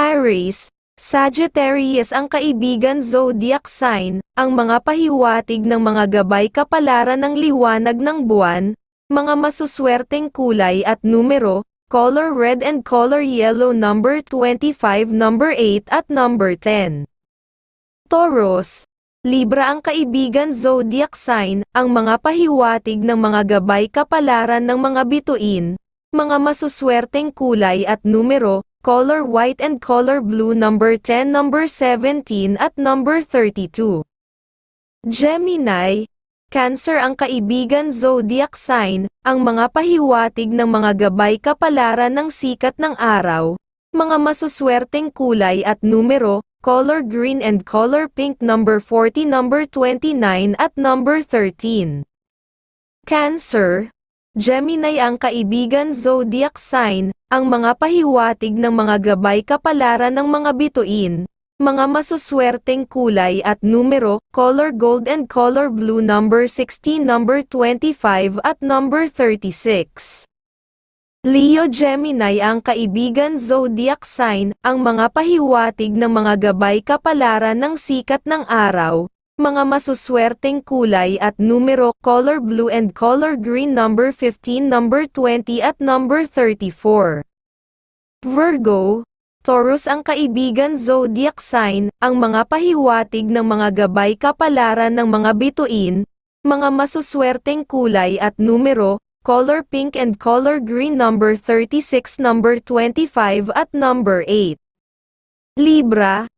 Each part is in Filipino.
Aries, Sagittarius ang kaibigan zodiac sign, ang mga pahiwatig ng mga gabay kapalaran ng liwanag ng buwan, mga masuswerteng kulay at numero, color red and color yellow number 25 number 8 at number 10. Taurus, Libra ang kaibigan zodiac sign, ang mga pahiwatig ng mga gabay kapalaran ng mga bituin, mga masuswerteng kulay at numero, color white and color blue number 10 number 17 at number 32. Gemini, Cancer ang kaibigan zodiac sign, ang mga pahiwatig ng mga gabay kapalaran ng sikat ng araw, mga masuswerteng kulay at numero, color green and color pink number 40 number 29 at number 13. Cancer, Gemini ang kaibigan zodiac sign, ang mga pahiwatig ng mga gabay kapalaran ng mga bituin, mga masuswerteng kulay at numero, color gold and color blue number 16 number 25 at number 36. Leo Gemini ang kaibigan zodiac sign, ang mga pahiwatig ng mga gabay kapalaran ng sikat ng araw, mga masuswerteng kulay at numero, color blue and color green number 15 number 20 at number 34. Virgo, Taurus ang kaibigan zodiac sign, ang mga pahiwatig ng mga gabay kapalaran ng mga bituin, mga masuswerteng kulay at numero, color pink and color green number 36 number 25 at number 8. Libra,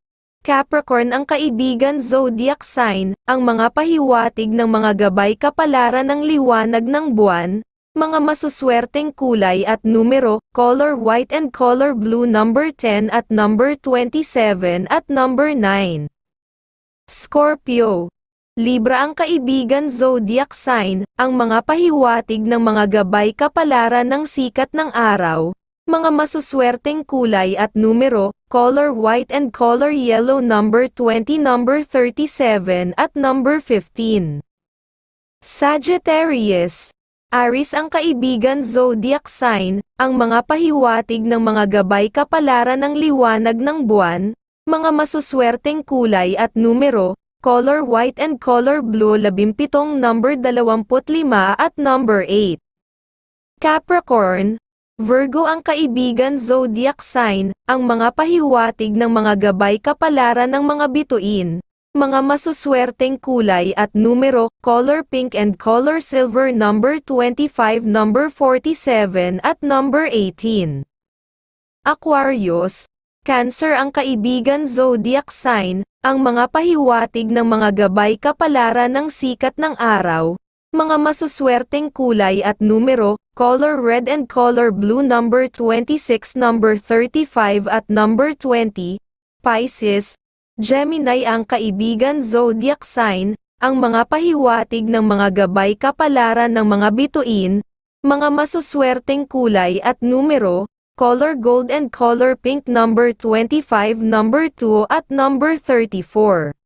Capricorn ang kaibigan zodiac sign, ang mga pahiwatig ng mga gabay kapalaran ng liwanag ng buwan, mga masuswerteng kulay at numero, color white and color blue number 10 at number 27 at number 9. Scorpio. Libra ang kaibigan zodiac sign, ang mga pahiwatig ng mga gabay kapalaran ng sikat ng araw, mga masuswerteng kulay at numero, color white and color yellow number 20 number 37 at number 15. Sagittarius Aris ang kaibigan zodiac sign, ang mga pahiwatig ng mga gabay kapalaran ng liwanag ng buwan, mga masuswerteng kulay at numero, color white and color blue 17 number 25 at number 8. Capricorn, Virgo ang kaibigan zodiac sign, ang mga pahiwatig ng mga gabay kapalaran ng mga bituin, mga masuswerteng kulay at numero, color pink and color silver number 25 number 47 at number 18. Aquarius, Cancer ang kaibigan zodiac sign, ang mga pahiwatig ng mga gabay kapalaran ng sikat ng araw, mga masuswerteng kulay at numero, color red and color blue number 26 number 35 at number 20, Pisces, Gemini ang kaibigan zodiac sign, ang mga pahiwatig ng mga gabay kapalaran ng mga bituin, mga masuswerteng kulay at numero, color gold and color pink number 25 number 2 at number 34.